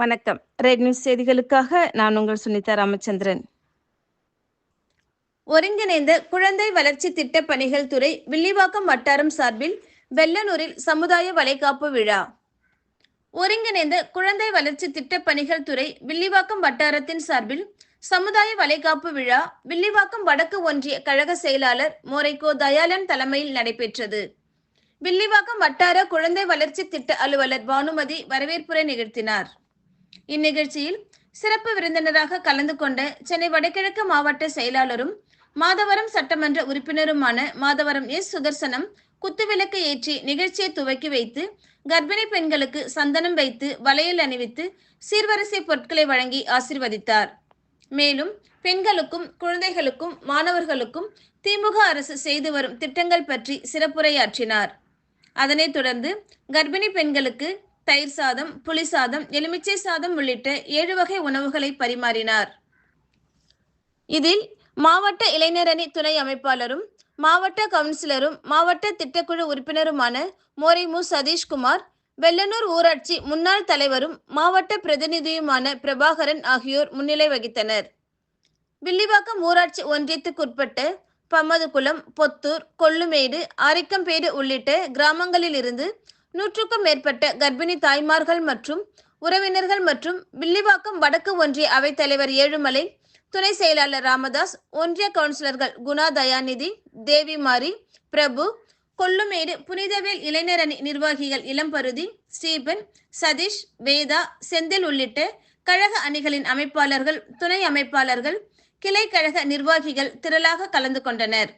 வணக்கம். Red news செய்திகளுக்காக நான் உங்கள் சுனிதா ராமச்சந்திரன். ஒருங்கிணைந்த குழந்தை வளர்ச்சி திட்ட பணிகள் துறை வில்லிவாக்கம் வட்டாரம் சார்பில் வெள்ளனூரில் சமுதாய வளைகாப்பு விழா. ஒருங்கிணைந்த குழந்தை வளர்ச்சி திட்ட பணிகள் துறை வில்லிவாக்கம் வட்டாரத்தின் சார்பில் சமுதாய வளைகாப்பு விழா வில்லிவாக்கம் வடக்கு ஒன்றிய கழக செயலாளர் மோரைக்கோ தயாளன் தலைமையில் நடைபெற்றது. வில்லிவாக்கம் வட்டார குழந்தை வளர்ச்சி திட்ட அலுவலர் பானுமதி வரவேற்புரை நிகழ்த்தினார். இந்நிகழ்ச்சியில் சிறப்பு விருந்தினராக கலந்து கொண்ட சென்னை வடகிழக்கு மாவட்ட செயலாளரும் மாதவரம் சட்டமன்ற உறுப்பினருமான மாதவரம் எஸ். சுதர்சனம் குத்துவிளக்கு ஏற்றி நிகழ்ச்சியை துவக்கி வைத்து கர்ப்பிணி பெண்களுக்கு சந்தனம் வைத்து வளையல் அணிவித்து சீர்வரிசை பொருட்களை வழங்கி ஆசிர்வதித்தார். மேலும் பெண்களுக்கும் குழந்தைகளுக்கும் மாணவர்களுக்கும் திமுக அரசு செய்து வரும் திட்டங்கள் பற்றி சிறப்புரையாற்றினார். அதனைத் தொடர்ந்து கர்ப்பிணி பெண்களுக்கு தயிர் சாதம் புளி சாதம் எலுமிச்சை சாதம் உள்ளிட்ட ஏழு வகை உணவுகளை பரிமாறினார். இதில் மாவட்ட இளைஞரணி துணை அமைப்பாளரும் மாவட்ட கவுன்சிலரும் மாவட்ட திட்டக்குழு உறுப்பினருமான மோரை மு சதீஷ்குமார் வெள்ளனூர் ஊராட்சி முன்னாள் தலைவரும் மாவட்ட பிரதிநிதியுமான பிரபாகரன் ஆகியோர் முன்னிலை வகித்தனர். வில்லிவாக்கம் ஊராட்சி ஒன்றியத்துக்குட்பட்ட பம்மதுகுளம் பொத்தூர் கொள்ளுமேடு ஆரிக்கம்பேடு உள்ளிட்ட கிராமங்களில் இருந்து நூற்றுக்கும் மேற்பட்ட கர்ப்பிணி தாய்மார்கள் மற்றும் உறவினர்கள் மற்றும் வில்லிவாக்கம் வடக்கு ஒன்றிய அவைத்தலைவர் ஏழுமலை துணை செயலாளர் ராமதாஸ் ஒன்றிய கவுன்சிலர்கள் குணா தயாநிதி தேவிமாரி பிரபு கொல்லுமேடு புனிதவேல் இளைஞரணி நிர்வாகிகள் இளம்பருதி ஸ்டீபன் சதீஷ் வேதா செந்தில் உள்ளிட்ட கழக அணிகளின் அமைப்பாளர்கள் துணை அமைப்பாளர்கள் கிளை கழக நிர்வாகிகள் திரளாக கலந்து கொண்டனர்.